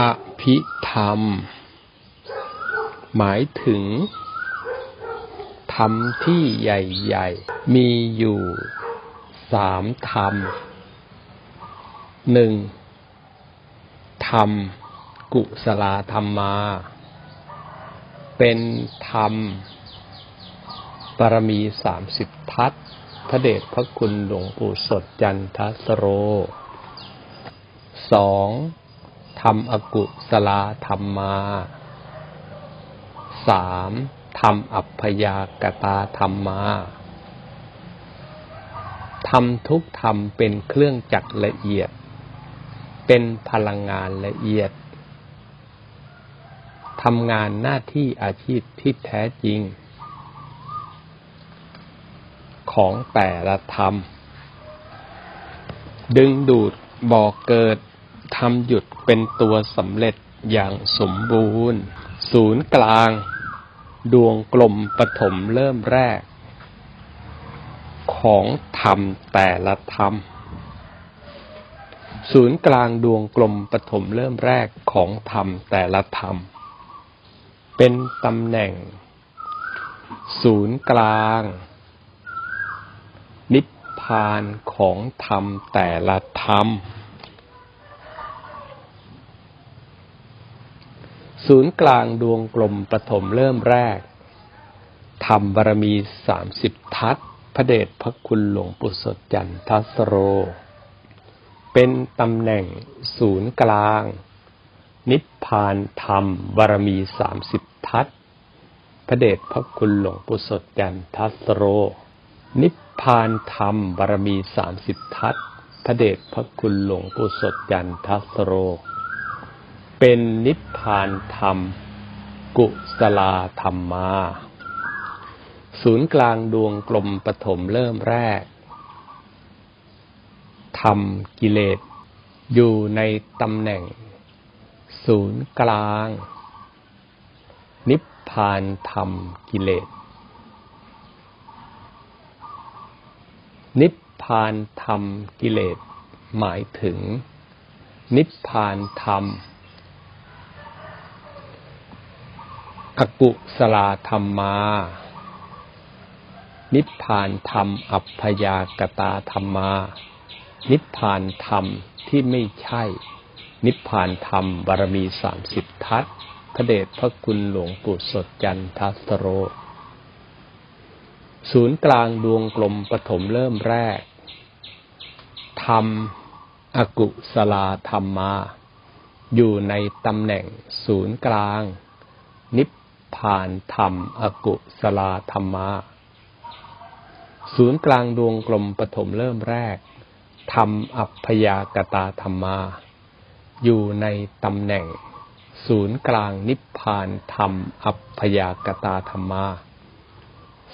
อภิธรรม หมายถึง ธรรมที่ใหญ่ ๆ มีอยู่สามธรรมหนึ่งธรรม กุศลธรรมมา เป็นธรรมบารมีสามสิบทัศพระเดชพระคุณหลวงปู่สดจันทสโรสอง ธรรมอกุศลธรรมาสามธรรมอัพพยากตาธรรมาทำทุกธรรมเป็นเครื่องจักรละเอียด เป็นพลังงานละเอียดทำงานหน้าที่อาชีพที่แท้จริง ของแต่ละธรรม ดึงดูดบ่อกเกิด ทำหยุดเป็นตัวสำเร็จอย่างสมบูรณ์ ศูนย์กลาง ดวงกลมปฐมเริ่มแรก ของธรรมแต่ละธรรม ศูนย์กลางดวงกลมปฐมเริ่มแรกของธรรมแต่ละธรรม เป็นตำแหน่ง ศูนย์กลาง นิพพานของธรรมแต่ละธรรม ศูนย์กลางดวงกลมปฐมเริ่มแรกธรรมบารมีสามสิบทัศพระเดชพระคุณหลวงปู่สดจันทัสโร เป็นตำแหน่งศูนย์กลาง นิพพานธรรมบารมีสามสิบทัศพระเดชพระคุณหลวงปู่สดจันทัสโร นิพพานธรรมบารมีสามสิบทัศพระเดชพระคุณหลวงปู่สดจันทัสโร เป็นนิพพานธรรม กุศลาธรรมา ศูนย์กลางดวงกลมปฐมเริ่มแรกธรรมกิเลส อยู่ในตำแหน่ง ศูนย์กลาง นิพพานธรรมกิเลส นิพพานธรรมกิเลส หมายถึง นิพพานธรรม อกุศลาธรรมา นิพพานธรรม อัพพยากตาธรรมา นิพพานธรรมที่ไม่ใช่ นิพพานธรรมบารมีสามสิบทัศพระเดชพระคุณหลวงปู่สดจันทัสโร ศูนย์กลางดวงกลมปฐมเริ่มแรก ธรรม อกุศลาธรรมา อยู่ในตำแหน่งศูนย์กลาง พพานธรรม อกุศลาธรรมาศูนย์กลางดวงกลมปฐมเริ่มแรกธรรมอัพยากตาธรรมา อยู่ในตำแหน่ง ศูนย์กลางนิพพานธรรมอัพพยากตาธรรมา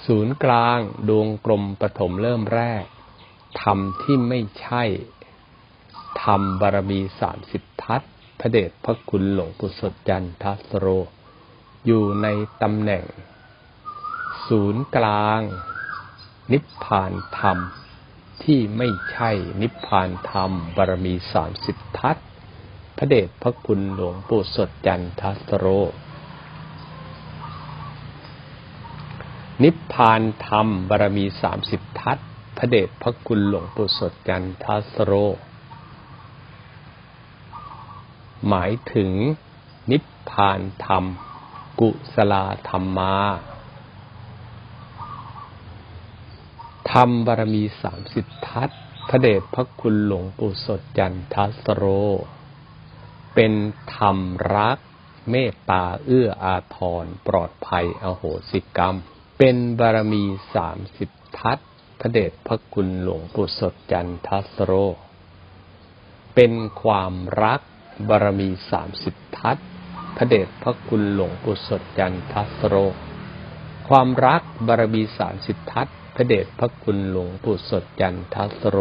ศูนย์กลางดวงกลมปฐมเริ่มแรกธรรมที่ไม่ใช่ธรรมบารมีสามสิบทัศพระเดชพระคุณหลวงปู่สดจันทสโร อยู่ในตำแหน่ง ศูนย์กลาง นิพพานธรรม ที่ไม่ใช่นิพพานธรรมบารมีสามสิบทัศพระเดชพระคุณหลวงปู่สดจันทัสโร นิพพานธรรมบารมีสามสิบทัศพระเดชพระคุณหลวงปู่สดจันทัสโร หมายถึงนิพพานธรรม กุศลธรรมาธรรมบารมีสามสิบทัศพระเดชพระคุณหลวงปู่สดจันทัสโร เป็นธรรมรัก เมตตาเอื้ออาทรปลอดภัยอโหสิกรรม เป็นบารมีสามสิบทัศพระเดชพระคุณหลวงปู่สดจันทัสโร เป็นความรักบารมีสามสิบทัศ พระเดชพระคุณหลวงปู่สดจันทัสโร ความรักบารมีสามสิบทัศพระเดชพระคุณหลวงปู่สดจันทัสโร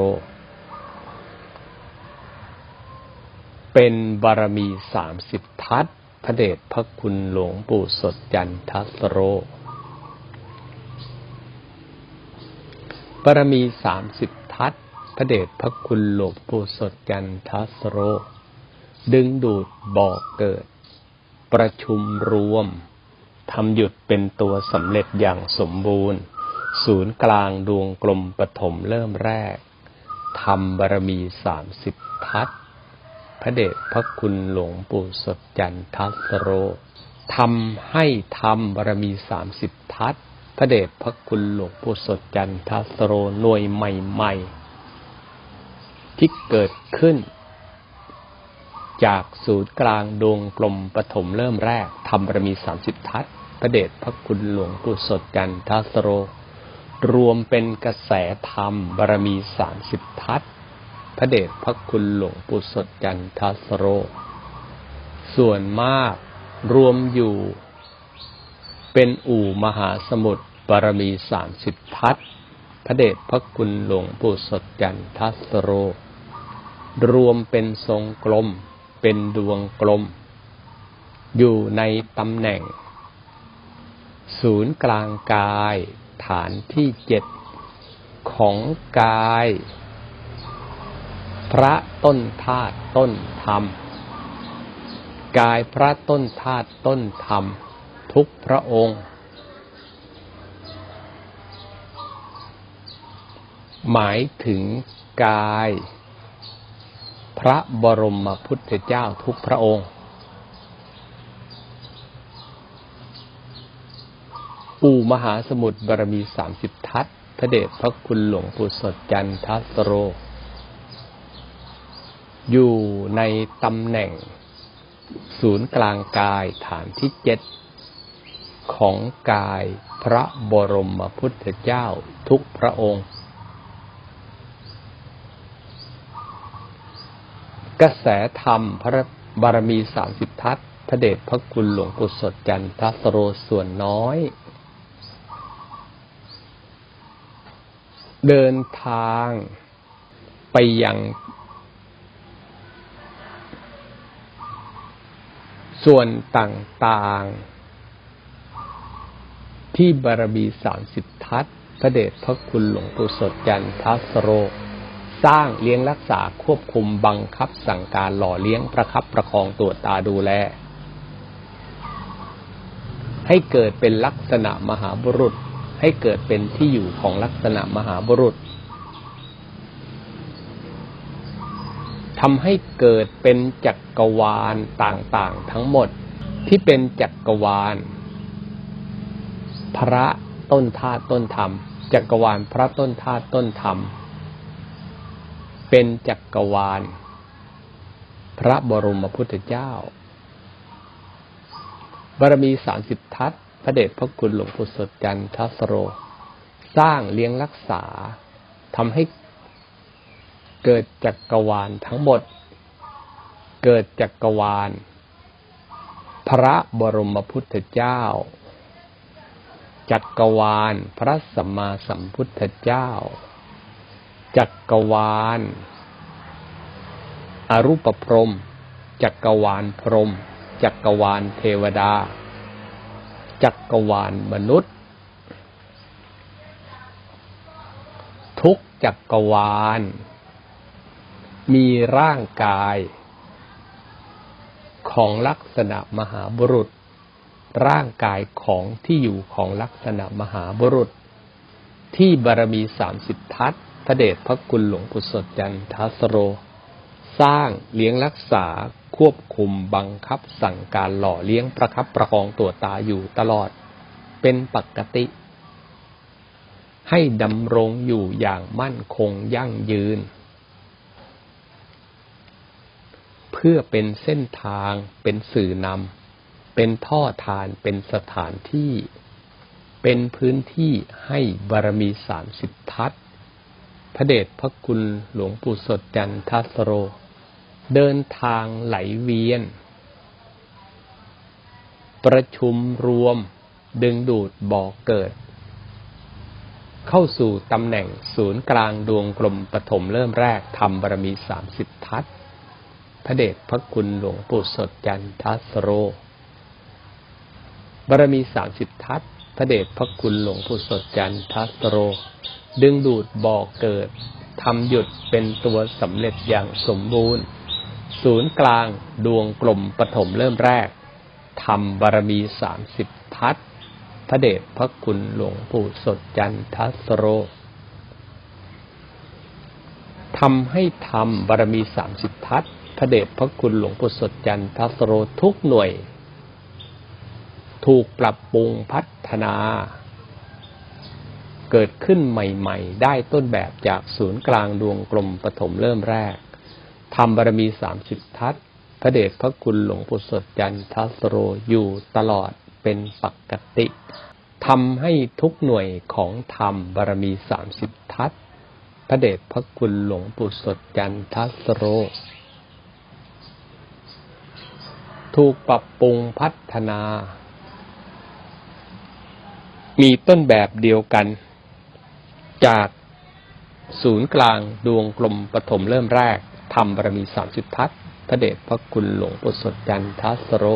เป็นบารมีสามสิบทัศพระเดชพระคุณหลวงปู่สดจันทัสโร บารมีสามสิบทัศพระเดชพระคุณหลวงปู่สดจันทัสโร ดึงดูดบ่อกเกิด ประชุมรวมทำหยุดเป็นตัวสำเร็จอย่างสมบูรณ์ ศูนย์กลางดวงกลมปฐมเริ่มแรกทำบารมีสามสิบทัศพระเดชพระคุณหลวงปู่สดจันทัสโรทำให้ทำบารมีสามสิบทัศพระเดชพระคุณหลวงปู่สดจันทัสโรหน่วยใหม่ ๆ ที่เกิดขึ้น จากศูนย์กลางดวงกลมปฐมเริ่มแรกทำบารมีสามสิบทัศพระเดชพระคุณหลวงปู่สดจันทัสโร รวมเป็นกระแสธรรมบารมีสามสิบทัศพระเดชพระคุณหลวงปู่สดจันทัสโร ส่วนมากรวมอยู่ เป็นอู่มหาสมุทรบารมีสามสิบทัศพระเดชพระคุณหลวงปู่สดจันทัสโร รวมเป็นทรงกลม เป็นดวงกลม อยู่ในตำแหน่ง ศูนย์กลางกายฐานที่เจ็ดของกาย พระต้นธาตุต้นธรรม กายพระต้นธาตุต้นธรรม ทุกพระองค์ หมายถึงกาย ระบรมพุทธเจ้าทุกพระองค์อู่มหาสมุทรบารมีสามสิบทัศพระเดชพระคุณหลวงปู่สดจันทัสโร อยู่ในตำแหน่ง ศูนย์กลางกายฐานที่เจ็ดของกายพระบรมพุทธเจ้าทุกพระองค์ กระแสธรรมพระบารมีสามสิบทัศพระเดชพระคุณหลวงปู่สดจันทัสโรส่วนน้อย เดินทางไปยังส่วนต่างๆ ที่บารมีสามสิบทัศพระเดชพระคุณหลวงปู่สดจันทัสโร สร้างเลี้ยงรักษาควบคุมบังคับสั่งการหล่อเลี้ยงประคับประคองตัวจตาดูแล ให้เกิดเป็นลักษณะมหาบุรุษ ให้เกิดเป็นที่อยู่ของลักษณะมหาบุรุษทำให้เกิดเป็นจักรวาลต่างๆ ทั้งหมดที่เป็นจักรวาล พระต้นธาตุต้นธรรมจักรวาลพระต้นธาตุต้นธรรม เป็นจักรวาล พระบรมพุทธเจ้า บารมีสามสิบทัศพระเดชพระคุณหลวงปู่สดจันทัสโร สร้างเลี้ยงรักษาทำให้เกิดจักรวาลทั้งหมด เกิดจักรวาล พระบรมพุทธเจ้า จักรวาล พระสัมมาสัมพุทธเจ้า จักรวาล อรูปพรม จักรวาลพรม จักรวาลเทวดา จักรวาลมนุษย์ ทุกจักรวาล มีร่างกาย ของลักษณะมหาบุรุษ ร่างกายของที่อยู่ของลักษณะมหาบุรุษ ที่บารมีสามสิบทัศ พระเดชพระคุณหลวงปู่สดจันทัสโร สร้างเลี้ยงรักษาควบคุมบังคับสั่งการหล่อเลี้ยงประคับประคองตัวตาอยู่ตลอด เป็นปกติ ให้ดำรงอยู่อย่างมั่นคงยั่งยืน เพื่อเป็นเส้นทาง เป็นสื่อนำเป็นท่อทานเป็นสถานที่ เป็นพื้นที่ให้บารมีสามสิบทัศ พระเดชพระคุณหลวงปู่สดจันทัสโร เดินทางไหลเวียน ประชุมรวมดึงดูดบ่อเกิด เข้าสู่ตำแหน่งศูนย์กลางดวงกลมปฐมเริ่มแรกทำบารมีสามสิบทัศพระเดชพระคุณหลวงปู่สดจันทัสโร บารมีสามสิบทัศพระเดชพระคุณหลวงปู่สดจันทัสโร ดึงดูดบ่อเกิดทำหยุดเป็นตัวสำเร็จอย่างสมบูรณ์ ศูนย์กลางดวงกลมปฐมเริ่มแรกทำบารมีสามสิบทัศพระเดชพระคุณหลวงปู่สดจันทัสโรทำให้ทำบารมีสามสิบทัศพระเดชพระคุณหลวงปู่สดจันทัสโรทุกหน่วย ถูกปรับปรุงพัฒนา เกิดขึ้นใหม่ ๆ ได้ต้นแบบจากศูนย์กลางดวงกลมปฐมเริ่มแรกทำบารมีสามสิบทัศพระเดชพระคุณหลวงปู่สดจันทัสโรอยู่ตลอดเป็นปกติทำให้ทุกหน่วยของธรรมบารมีสามสิบทัศพระเดชพระคุณหลวงปู่สดจันทัสโร ถูกปรับปรุงพัฒนา มีต้นแบบเดียวกัน จากศูนย์กลางดวงกลมปฐมเริ่มแรกทำบารมีสามสิบทัศพระเดชพระคุณหลวงปู่สดจันทัสโร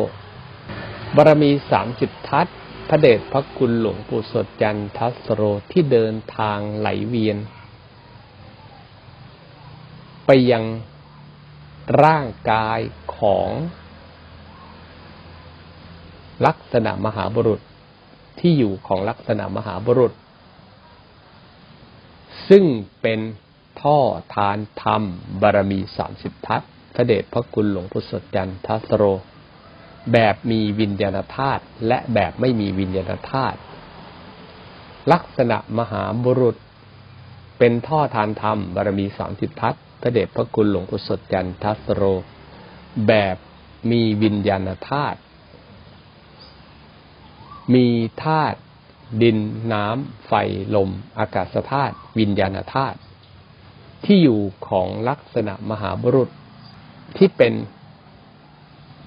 บารมีสามสิบทัศพระเดชพระคุณหลวงปู่สดจันทัสโรที่เดินทางไหลเวียน ไปยังร่างกายของลักษณะมหาบุรุษที่อยู่ของลักษณะมหาบุรุษ ซึ่งเป็นท่อทานธรรม บารมีสามสิบทัศพระเดชพระคุณหลวงปู่สดจันทัสโร แบบมีวิญญาณธาตุและแบบไม่มีวิญญาณธาตุลักษณะมหาบุรุษ เป็นท่อทานธรรม บารมีสามสิบทัศพระเดชพระคุณหลวงปู่สดจันทัสโร แบบมีวิญญาณธาตุมีธาตุ ดินน้ำ ไฟลม อากาศธาตุวิญญาณธาตุที่อยู่ของลักษณะมหาบุรุษ ที่เป็น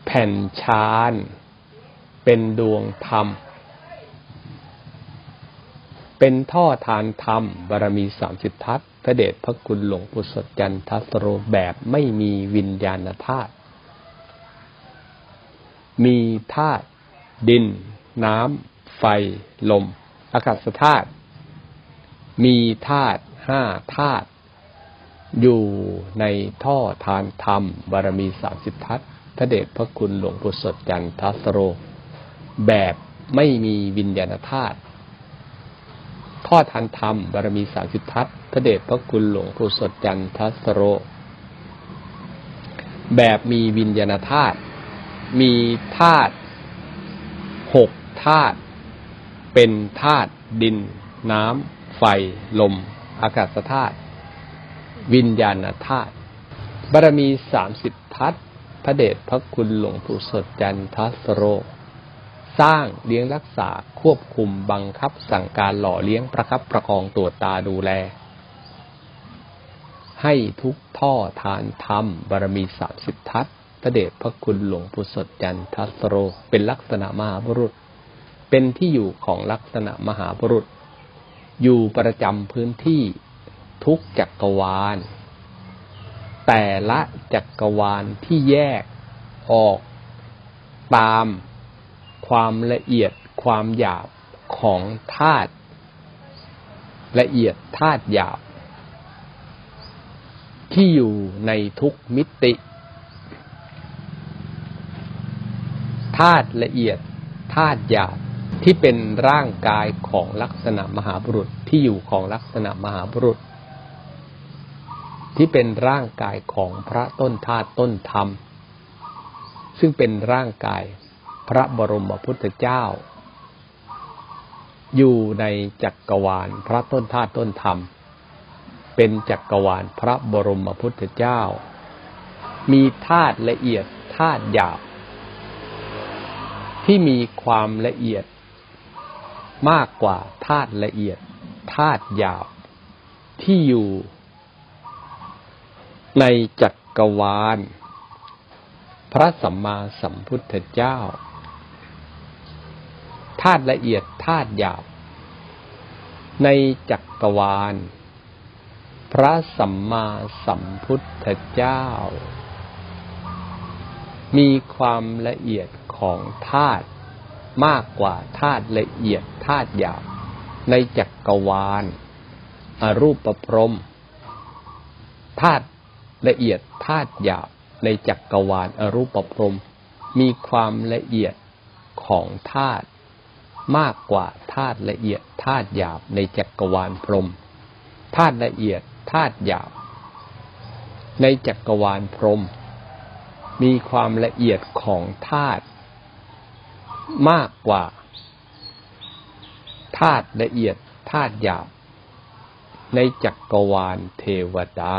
แผ่นชานเป็นดวงธรรม เป็นท่อทานธรรมบารมีสามสิบทัศพระเดชพระคุณหลวงปู่สดจันทัสโรแบบไม่มีวิญญาณธาตุมีธาตุดิน น้ำ ฟ ลม อากาศธาตุ มีธาตุห้าธาตุ อยู่ในท่อทานธรรม บารมีสามสิบทัศพระเดชพระคุณหลวงปู่สดจันทัสโร แบบไม่มีวิญญาณธาตุท่อทานธรรม บารมีสามสิบทัศพระเดชพระคุณหลวงปู่สดจันทัสโร แบบมีวิญญาณธาตุมีธาตุหกธาตุ เป็นธาตุดิน น้ำ ไฟ ลม อากาศธาตุวิญญาณธาตุบารมีสามสิบทัศพระเดชพระคุณหลวงปู่สดจันทัสโร สร้างเลี้ยงรักษาควบคุมบังคับสั่งการหล่อเลี้ยงประคับประคองตัวตาดูแล ให้ทุกท่อทานธรรมบารมีสามสิบทัศพระเดชพระคุณหลวงปู่สดจันทัสโร เป็นลักษณะมหาบุรุษ เป็นที่อยู่ของลักษณะมหาบุรุษ อยู่ประจำพื้นที่ทุกจักรวาล แต่ละจักรวาลที่แยกออกตามความละเอียดความหยาบของธาตุละเอียดธาตุหยาบ ที่อยู่ในทุกมิติธาตุละเอียดธาตุหยาบ ที่เป็นร่างกายของลักษณะมหาบุรุษที่อยู่ของลักษณะมหาบุรุษ ที่เป็นร่างกายของพระต้นธาตุต้นธรรม ซึ่งเป็นร่างกายพระบรมพุทธเจ้า อยู่ในจักรวาลพระต้นธาตุต้นธรรม เป็นจักรวาลพระบรมพุทธเจ้า มีธาตุละเอียดธาตุหยาบที่มีความละเอียด มากกว่าธาตุละเอียดธาตุหยาบที่อยู่ในจักกรวาล พระสัมมาสัมพุทธเจ้าธาตุละเอียดธาตุหยาบ ในจักกรวาล พระสัมมาสัมพุทธเจ้า มีความละเอียดของธาตุ มากกว่าธาตุละเอียดธาตุหยาบในจักกรวาลอรูปประพรมธาตุละเอียดธาตุหยาบในจักรวาลอรูปประพรมมีความละเอียดของธาตุมากกว่าธาตุละเอียดธาตุหยาบในจักรวาลพรมธาตุละเอียดธาตุหยาบในจักรวาลพรมมีความละเอียดของธาตุ มากกว่าธาตุละเอียดธาตุหยาบ ในจักรวาลเทวดา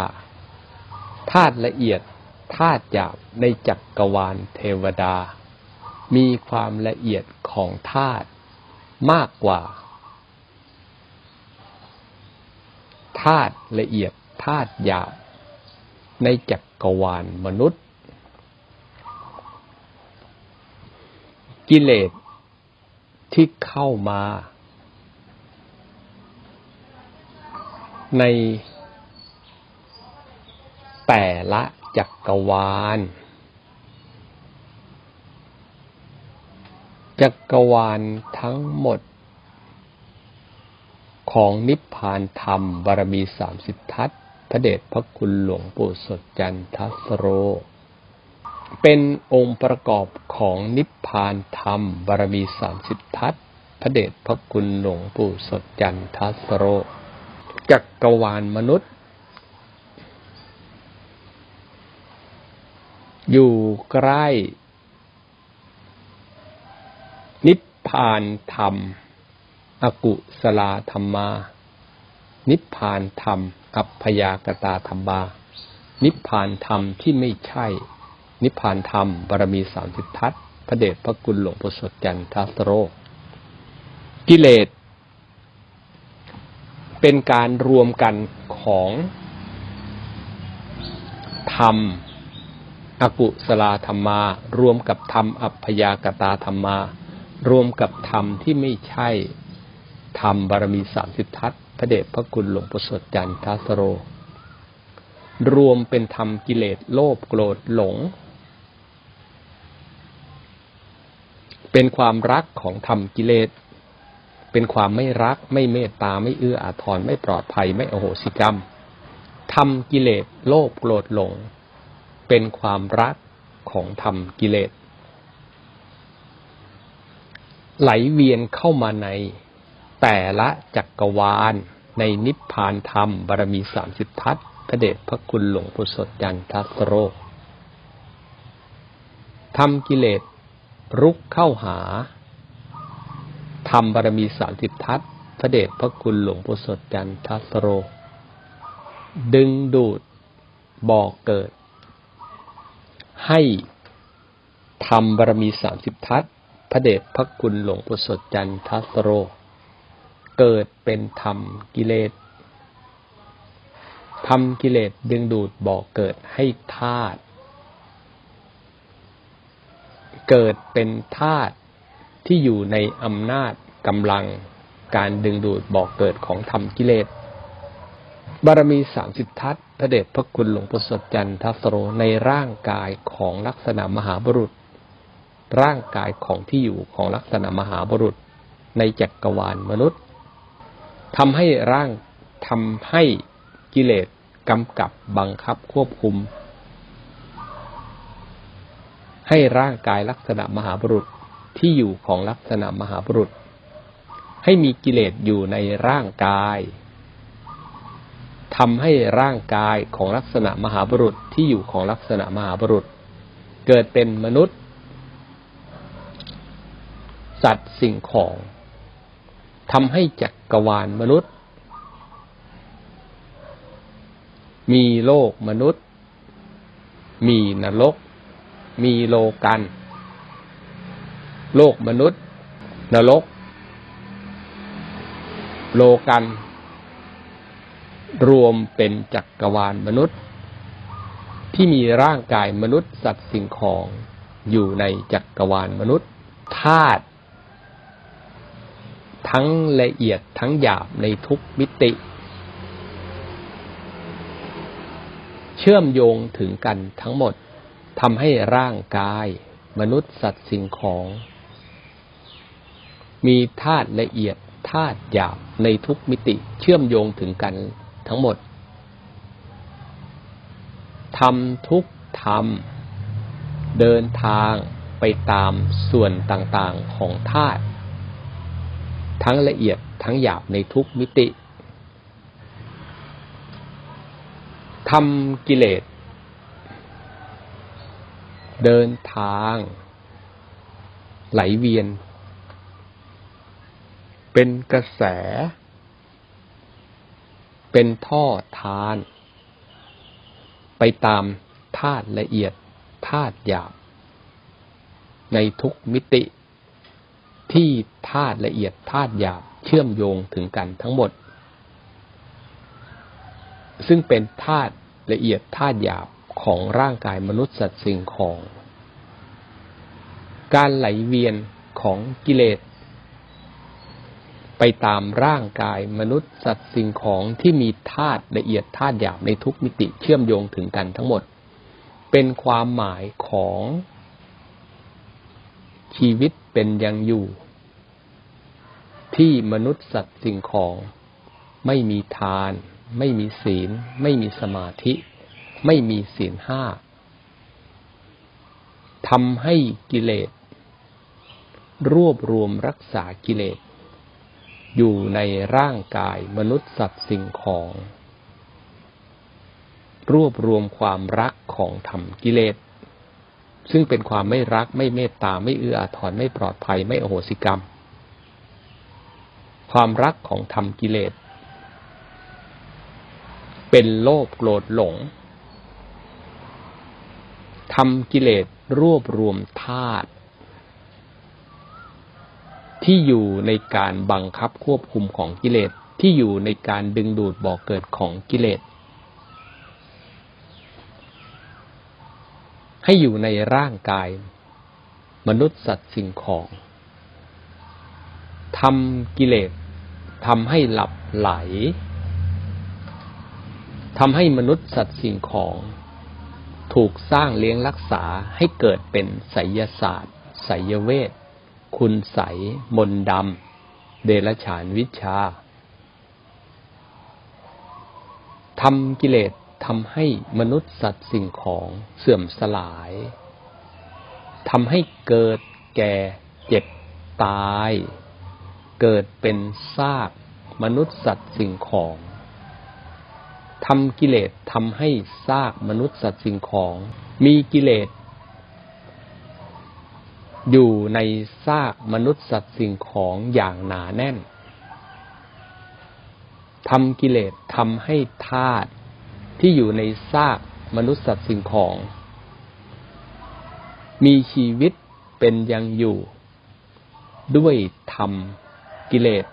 ธาตุละเอียดธาตุหยาบในจักรวาลเทวดา มีความละเอียดของธาตุมากกว่าธาตุละเอียดธาตุหยาบในจักรวาลมนุษย์ กิเลสที่เข้ามา ในแต่ละจักรวาล จักรวาลทั้งหมด ของนิพพานธรรมบารมีสามสิบทัศพระเดชพระคุณหลวงปู่สดจันทสโร เป็นองค์ประกอบของนิพพานธรรม บารมีสามสิบทัศพระเดชพระคุณหลวงปู่สดจันทสโร จักรวาลมนุษย์ อยู่ใกล้ นิพพานธรรม อกุสลาธรรมา นิพพานธรรม อัพยากตาธรรมา นิพพานธรรมที่ไม่ใช่ นิพพานธรรมบารมีสามสิบทัศพระเดชพระคุณหลวงปู่สดจันทัสโร กิเลส เป็นการรวมกันของธรรมอกุสลาธรรมา รวมกับธรรมอัพยากตาธรรมา รวมกับธรรมที่ไม่ใช่ธรรมบารมีสามสิบทัศพระเดชพระคุณหลวงปู่สดจันทัสโร รวมเป็นธรรมกิเลสโลภโกรธหลง เป็นความรักของธรรมกิเลส เป็นความไม่รัก ไม่เมตตา ไม่เอื้ออาทร ไม่ปลอดภัย ไม่อโหสิกรรมธรรมกิเลส โลภโกรธหลง เป็นความรักของธรรมกิเลส ไหลเวียนเข้ามาในแต่ละจักรวาล ในนิพพานธรรม บารมีสามสิบทัศพระเดชพระคุณหลวงปู่สดจันทัสโรทำกิเลส รุกเข้าหาธรรมบารมีสามสิบทัศพระเดชพระคุณหลวงปู่สดจันทัสโร ดึงดูดบ่อกเกิด ให้ธรรมบารมีสามสิบทัศพระเดชพระคุณหลวงปู่สดจันทัสโร เกิดเป็นธรรมกิเลสทำกิเลสดึงดูดบ่อกเกิดให้ธาตุ เกิดเป็นธาตุที่อยู่ในอำนาจกำลังการดึงดูดบ่อกเกิดของธรรมกิเลส บารมีสามสิบทัศพระเดชพระคุณหลวงปู่สดจันทัสโรในร่างกายของลักษณะมหาบุรุษ ร่างกายของที่อยู่ของลักษณะมหาบุรุษ ในจักรวาลมนุษย์ทำให้ร่างทำให้กิเลสกำกับบังคับควบคุม ให้ร่างกายลักษณะมหาบุรุษที่อยู่ของลักษณะมหาบุรุษ ให้มีกิเลสอยู่ในร่างกายทำให้ร่างกายของลักษณะมหาบุรุษที่อยู่ของลักษณะมหาบุรุษ เกิดเป็นมนุษย์ สัตว์สิ่งของทำให้จักรวาลมนุษย์ มีโลกมนุษย์ มีนรก มีโลกัน โลกมนุษย์ นรก โลกัน รวมเป็นจักรวาลมนุษย์ ที่มีร่างกายมนุษย์สัตว์สิ่งของอยู่ในจักรวาลมนุษย์ธาตุทั้งละเอียดทั้งหยาบในทุกมิติ เชื่อมโยงถึงกันทั้งหมด ทำให้ร่างกาย มนุษย์สัตว์สิ่งของ มีธาตุละเอียดธาตุหยาบในทุกมิติเชื่อมโยงถึงกันทั้งหมดทำทุกธรรม เดินทางไปตามส่วนต่างๆของธาตุทั้งละเอียดทั้งหยาบในทุกมิติทำกิเลส เดินทาง ไหลเวียน เป็นกระแส เป็นท่อทาน ไปตามธาตุละเอียดธาตุหยาบ ในทุกมิติที่ธาตุละเอียดธาตุหยาบเชื่อมโยงถึงกันทั้งหมด ซึ่งเป็นธาตุละเอียดธาตุหยาบ ของร่างกายมนุษย์สัตว์สิ่งของ การไหลเวียนของกิเลส ไปตามร่างกายมนุษย์สัตว์สิ่งของที่มีธาตุละเอียดธาตุหยาบในทุกมิติเชื่อมโยงถึงกันทั้งหมด เป็นความหมายของชีวิตเป็นยังอยู่ ที่มนุษย์สัตว์สิ่งของ ไม่มีทาน ไม่มีศีล ไม่มีสมาธิ ไม่มีศีลห้าทำให้กิเลส รวบรวมรักษากิเลส อยู่ในร่างกายมนุษย์สัตว์สิ่งของ รวบรวมความรักของธรรมกิเลส ซึ่งเป็นความไม่รักไม่เมตตาไม่เอื้ออาทรไม่ปลอดภัยไม่โอโหสิกรรม ความรักของธรรมกิเลส เป็นโลภโกรธหลง ทำกิเลสรวบรวมธาตุที่อยู่ในการบังคับควบคุมของกิเลสที่อยู่ในการดึงดูดบ่อกเกิดของกิเลส ให้อยู่ในร่างกาย มนุษย์สัตว์สิ่งของทำกิเลสทำให้หลับไหลทำให้มนุษย์สัตว์สิ่งของ ถูกสร้างเลี้ยงรักษาให้เกิดเป็นไสยศาสตร์ไสยเวท คุณใสมนดำ เดรฉานวิชาทำกิเลสทำให้มนุษย์สัตว์สิ่งของเสื่อมสลายทำให้เกิดแก่เจ็บตาย เกิดเป็นซากมนุษย์สัตว์สิ่งของ ทำกิเลสทำให้ซากมนุษย์สัตว์สิ่งของ มีกิเลส อยู่ในซากมนุษย์สัตว์สิ่งของอย่างหนาแน่นทำกิเลสทำให้ธาตุที่อยู่ในซากมนุษย์สัตว์สิ่งของ มีชีวิตเป็นยังอยู่ ด้วยธรรมกิเลส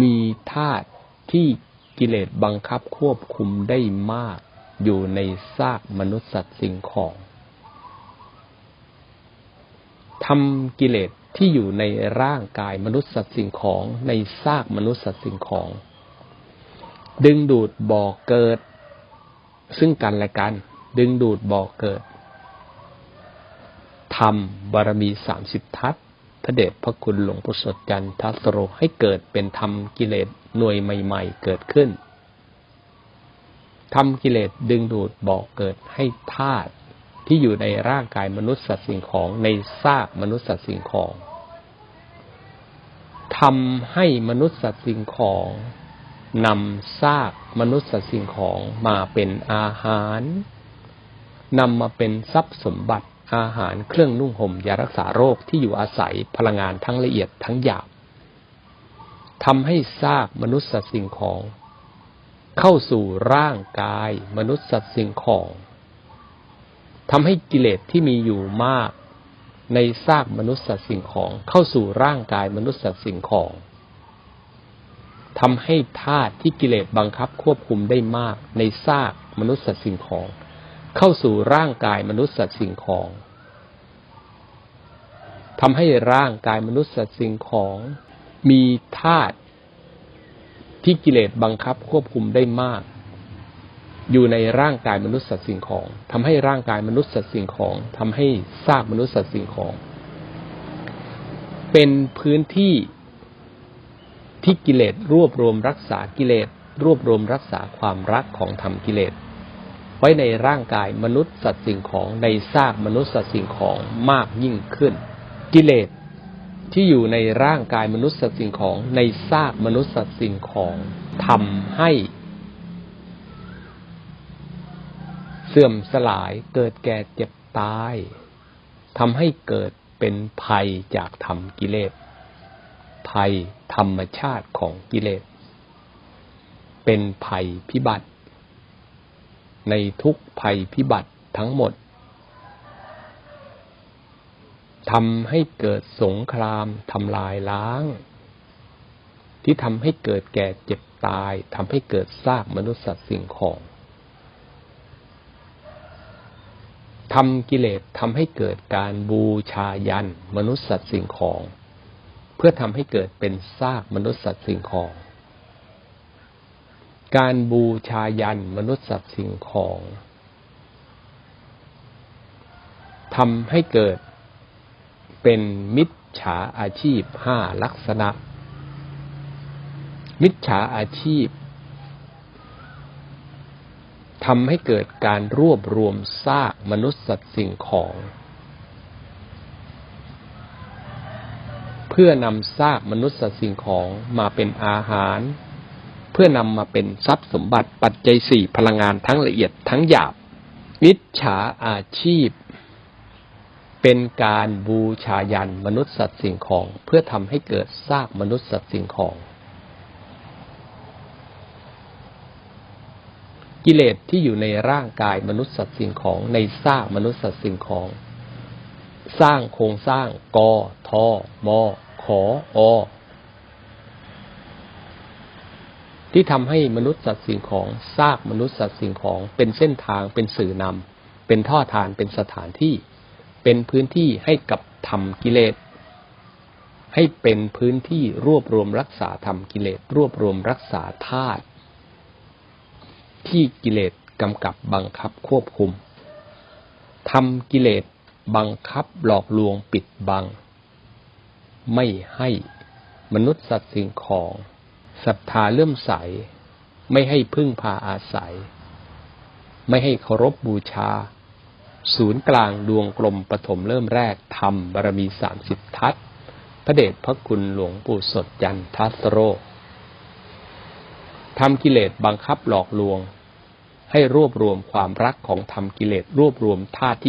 มีธาตุ ที่กิเลสบังคับควบคุมได้มากอยู่ในซากมนุษย์สัตว์สิ่งของทำกิเลสที่อยู่ในร่างกายมนุษย์สัตว์สิ่งของในซากมนุษย์สัตว์สิ่งของ ดึงดูดบ่อเกิด ซึ่งกันและกัน ดึงดูดบ่อเกิดทำบารมีสามสิบทัศ พระเดชพระคุณหลวงปู่สดจันทัสโรให้เกิดเป็นธรรมกิเลสหน่วยใหม่ ๆ เกิดขึ้นทำกิเลสดึงดูดบอกเกิดให้ธาตุที่อยู่ในร่างกายมนุษย์สัตว์สิ่งของในซากมนุษย์สัตว์สิ่งของทำให้มนุษย์สัตว์สิ่งของนำซากมนุษย์สัตว์สิ่งของมาเป็นอาหารนำมาเป็นทรัพย์สมบัติ อาหารเครื่องนุ่งห่มยารักษาโรคที่อยู่อาศัยพลังงานทั้งละเอียดทั้งหยาบทำให้ซากมนุษย์สัตว์สิ่งของ เข้าสู่ร่างกายมนุษย์สัตว์สิ่งของทำให้กิเลสที่มีอยู่มากในซากมนุษย์สัตว์สิ่งของเข้าสู่ร่างกายมนุษย์สัตว์สิ่งของทำให้ธาตุที่กิเลสบังคับควบคุมได้มากในซากมนุษย์สัตว์สิ่งของ เข้าสู่ร่างกายมนุษย์สัตว์สิ่งของทำให้ร่างกายมนุษย์สัตว์สิ่งของมีธาตุที่กิเลสบังคับควบคุมได้มาก อยู่ในร่างกายมนุษย์สัตว์สิ่งของทำให้ร่างกายมนุษย์สัตว์สิ่งของทำให้ซากมนุษย์สัตว์สิ่งของ เป็นพื้นที่ที่กิเลสรวบรวมรักษากิเลสรวบรวมรักษาความรักของธรรมกิเลส ไว้ในร่างกายมนุษย์สัตว์สิ่งของในซากมนุษย์สัตว์สิ่งของมากยิ่งขึ้น กิเลสที่อยู่ในร่างกายมนุษย์สัตว์สิ่งของในซากมนุษย์สัตว์สิ่งของทำให้ เสื่อมสลายเกิดแก่เจ็บตายทำให้เกิดเป็นภัยจากธรรมกิเลส ภัยธรรมชาติของกิเลส เป็นภัยพิบัติ ในทุกภัยพิบัติทั้งหมดทำให้เกิดสงครามทำลายล้าง ที่ทำให้เกิดแก่เจ็บตายทำให้เกิดซากมนุษย์สัตว์สิ่งของทำกิเลสทำให้เกิดการบูชายันมนุษย์สัตว์สิ่งของ เพื่อทำให้เกิดเป็นซากมนุษย์สัตว์สิ่งของ การบูชายันมนุษย์สัตว์สิ่งของทำให้เกิดเป็นมิจฉาอาชีพห้าลักษณะ มิจฉาอาชีพทำให้เกิดการรวบรวมซากมนุษย์สัตว์สิ่งของ เพื่อนำซากมนุษย์สัตว์สิ่งของมาเป็นอาหาร เพื่อนำมาเป็นทรัพย์สมบัติปัจจัยสี่พลังงานทั้งละเอียดทั้งหยาบ มิจฉาอาชีพ เป็นการบูชายันมนุษย์สัตว์สิ่งของ เพื่อทำให้เกิดซากมนุษย์สัตว์สิ่งของ กิเลสที่อยู่ในร่างกายมนุษย์สัตว์สิ่งของในซากมนุษย์สัตว์สิ่งของ สร้างโครงสร้างกอทอมอขออ ที่ทำให้มนุษย์สัตว์สิ่งของซากมนุษย์สัตว์สิ่งของ เป็นเส้นทางเป็นสื่อนำเป็นท่อทานเป็นสถานที่ เป็นพื้นที่ให้กับธรรมกิเลส ให้เป็นพื้นที่รวบรวมรักษาธรรมกิเลส รวบรวมรักษาธาตุที่กิเลสกำกับบังคับควบคุมทำกิเลสบังคับหลอกลวงปิดบัง ไม่ให้มนุษย์สัตว์สิ่งของ ศรัทธาเลื่อมใส ไม่ให้พึ่งพาอาศัย ไม่ให้เคารพบูชา ศูนย์กลางดวงกลมปฐมเริ่มแรกทำบารมีสามสิบทัศพระเดชพระคุณหลวงปู่สดยันทัสโรทำกิเลสบังคับหลอกลวง ให้รวบรวมความรักของธรรมกิเลสรวบรวมธาตุที่